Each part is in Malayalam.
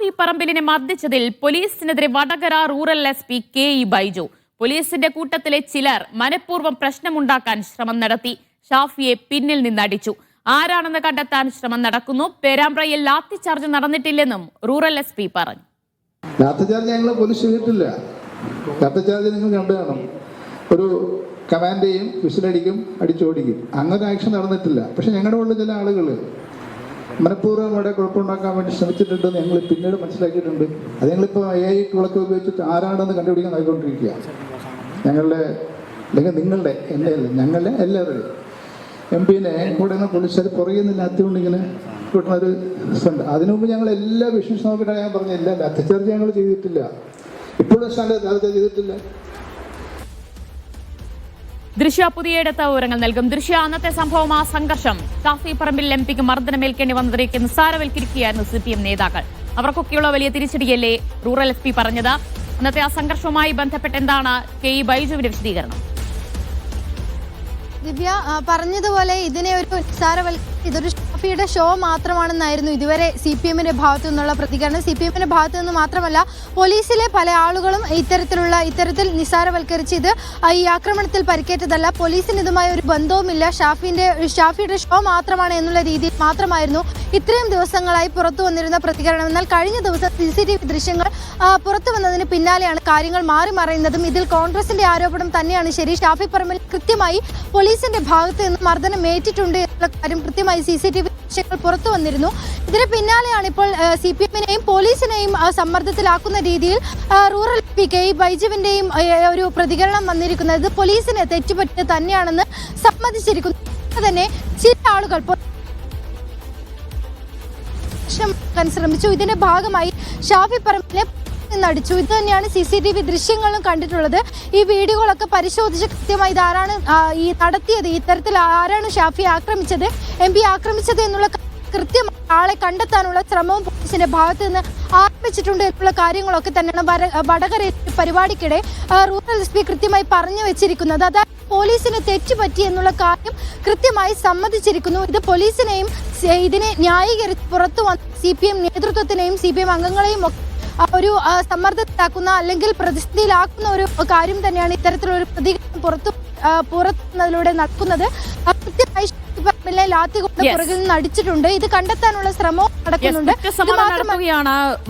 ഷാഫി പറമ്പിലിനെ മർദ്ദിച്ചതിൽ പോലീസിനെതിരെ Vadakara rural S P K E Baiju. പോലീസിന്റെ കൂട്ടത്തിലെ ചിലർ മനഃപൂർവം പ്രശ്നമുണ്ടാക്കാൻ ശ്രമം നടത്തി. ഷാഫിയെ പിന്നിൽ നിന്നടിച്ചു. ആരാണെന്ന് കണ്ടെത്താൻ ശ്രമം നടക്കുന്നു. പേരാമ്പ്രയിൽ ലാത്തി ചാർജ് നടന്നിട്ടില്ലെന്നും റൂറൽ എസ് പി പറഞ്ഞു. ലാത്തിചാർജ് പോലീസ് ലാത്തിചാർജ് നിങ്ങൾ ഒരു കമാൻഡ് ചെയ്യും വിസിലടിക്കും അടിച്ചോടിക്കും. അങ്ങനെ ആക്ഷൻ നടന്നിട്ടില്ല. പക്ഷെ ഞങ്ങളുടെ ഉള്ളിൽ ചില ആളുകൾ മനഃപൂർവം ഇവിടെ കുഴപ്പമുണ്ടാക്കാൻ വേണ്ടി ശ്രമിച്ചിട്ടുണ്ടെന്ന് ഞങ്ങൾ പിന്നീട് മനസ്സിലാക്കിയിട്ടുണ്ട്. അത് ഞങ്ങളിപ്പോൾ എ ഐ ടൂളൊക്കെ ഉപയോഗിച്ചിട്ട് ആരാണെന്ന് കണ്ടുപിടിക്കാൻ ആയിക്കൊണ്ടിരിക്കുക ഞങ്ങളുടെ അല്ലെങ്കിൽ നിങ്ങളുടെ എന്റെ ഞങ്ങളുടെ എല്ലാവരുടെയും. എം പിന്നെ കൂടെ നിന്ന് പോലീസുകാർ പുറകിൽ നിന്ന് ലാത്തിക്കൊണ്ട് ഇങ്ങനെ കിട്ടുന്ന ഒരു ഉണ്ട് അതിനു മുമ്പ് ഞങ്ങൾ എല്ലാ വിഷയം നോക്കിയിട്ടാണ് ഞാൻ പറഞ്ഞില്ല ലാത്തിച്ചാർജ് ഞങ്ങൾ ചെയ്തിട്ടില്ല. ഇപ്പോഴും ലാത്തിച്ചാർജ് ചെയ്തിട്ടില്ല. ദൃശ്യ പുതിയയിടത്ത് വിവരങ്ങൾ നൽകും. ദൃശ്യ അന്നത്തെ സംഭവം ആ സംഘർഷം. കാഫിപ്പറമ്പിൽ പറമ്പിൽ എം പിക്ക് മർദ്ദനമേൽക്കേണ്ടി വന്നതിലേക്ക് നിസ്സാരവൽക്കരിക്കുകയായിരുന്നു സി പി എം നേതാക്കൾ. അവർക്കൊക്കെയുള്ള വലിയ തിരിച്ചടിയല്ലേ റൂറൽ എസ് പി പറഞ്ഞത്? അന്നത്തെ ആ സംഘർഷവുമായി ബന്ധപ്പെട്ട് എന്താണ് കെ ഇ ബൈജുവിന്റെ വിശദീകരണം. ദിവ്യ പറഞ്ഞതുപോലെ ഇതിനെ ഒരു നിസ്സാരവൽ ഇതൊരു ഷാഫിയുടെ ഷോ മാത്രമാണെന്നായിരുന്നു ഇതുവരെ സി പി എമ്മിന്റെ ഭാഗത്തു നിന്നുള്ള പ്രതികരണം. സി പി എമ്മിന്റെ ഭാഗത്തു നിന്ന് മാത്രമല്ല പോലീസിലെ പല ആളുകളും ഇത്തരത്തിലുള്ള ഇത്തരത്തിൽ നിസ്സാരവൽക്കരിച്ച് ഇത് ഈ ആക്രമണത്തിൽ പരിക്കേറ്റതല്ല. പോലീസിന് ഇതുമായി ഒരു ബന്ധവുമില്ല. ഷാഫിന്റെ ഷാഫിയുടെ ഷോ മാത്രമാണ് എന്നുള്ള രീതിയിൽ മാത്രമായിരുന്നു ഇത്രയും ദിവസങ്ങളായി പുറത്തു വന്നിരുന്ന പ്രതികരണം. എന്നാൽ കഴിഞ്ഞ ദിവസം സി സി ടി വി ദൃശ്യങ്ങൾ പുറത്തു വന്നതിന് പിന്നാലെയാണ് കാര്യങ്ങൾ മാറി മറയുന്നതും. ഇതിൽ കോൺഗ്രസിന്റെ ആരോപണം തന്നെയാണ്. ശരി ഷാഫി പറമ്പിൽ കൃത്യമായി പോലീസിന്റെ ഭാഗത്ത് നിന്ന് മർദ്ദനം ഏറ്റിട്ടുണ്ട് എന്നുള്ള കാര്യം കൃത്യമായി സി സി ടി വി ദൃശ്യങ്ങൾ പുറത്തു വന്നിരുന്നു. ഇതിന് പിന്നാലെയാണ് ഇപ്പോൾ സി പി എമ്മിനെയും പോലീസിനെയും സമ്മർദ്ദത്തിലാക്കുന്ന രീതിയിൽ റൂറൽ പി കെ ബൈജുവിന്റെയും ഒരു പ്രതികരണം വന്നിരിക്കുന്നത് പോലീസിനെ തെറ്റുപറ്റി തന്നെയാണെന്ന് സമ്മതിച്ചിരിക്കുന്നു. തന്നെ ചില ആളുകൾ ശ്രമിച്ചു. ഇതിന്റെ ഭാഗമായി ഷാഫി പറമ്പിലെ നിന്നടിച്ചു. ഇത് തന്നെയാണ് സി സി ടി വി ദൃശ്യങ്ങളും കണ്ടിട്ടുള്ളത്. ഈ വീഡിയോകളൊക്കെ പരിശോധിച്ച് കൃത്യമായി ഇതാരാണ് ഈ നടത്തിയത് ഇത്തരത്തിൽ ആരാണ് ഷാഫി ആക്രമിച്ചത് എം പി ആക്രമിച്ചത് എന്നുള്ള കൃത്യം കൃത്യമായി ആളെ കണ്ടെത്താനുള്ള ശ്രമവും പോലീസിന്റെ ഭാഗത്ത് നിന്ന് ആരംഭിച്ചിട്ടുണ്ട് എന്നുള്ള കാര്യങ്ങളൊക്കെ തന്നെയാണ് ഒരു പരിപാടിക്കിടെ റൂറൽ എസ് പി കൃത്യമായി പറഞ്ഞു വെച്ചിരിക്കുന്നത്. അതായത് പോലീസിന് തെറ്റുപറ്റി എന്നുള്ള കാര്യം കൃത്യമായി സമ്മതിച്ചിരിക്കുന്നു. ഇത് പോലീസിനെയും ഇതിനെ ന്യായീകരിച്ച് പുറത്തു വന്ന സി പി എം നേതൃത്വത്തിനെയും സി പി എം അംഗങ്ങളെയും ഒക്കെ ഒരു സമ്മർദ്ദത്തിലാക്കുന്ന അല്ലെങ്കിൽ പ്രതിസന്ധിയിലാക്കുന്ന ഒരു കാര്യം തന്നെയാണ് ഇത്തരത്തിലൊരു പ്രതികരണം പുറത്തു പുറത്തുന്നതിലൂടെ നടക്കുന്നത്. ആ, കൃത്യമായി ഷാഫി ലാത്തി കൊണ്ട് പുറകിൽ നിന്ന് അടിച്ചിട്ടുണ്ട്. ഇത് കണ്ടെത്താനുള്ള ശ്രമവും നടക്കുന്നുണ്ട്.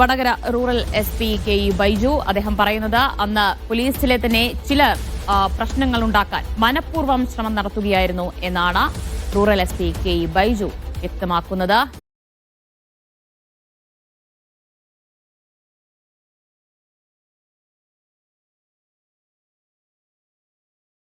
Vadakara rural S P K E Baiju. അദ്ദേഹം പറയുന്നത് അന്ന് പോലീസിലെ തന്നെ ചില പ്രശ്നങ്ങൾ ഉണ്ടാക്കാൻ മനഃപൂർവം ശ്രമം നടത്തുകയായിരുന്നു എന്നാണ് rural S P K E Baiju വ്യക്തമാക്കുന്നത്.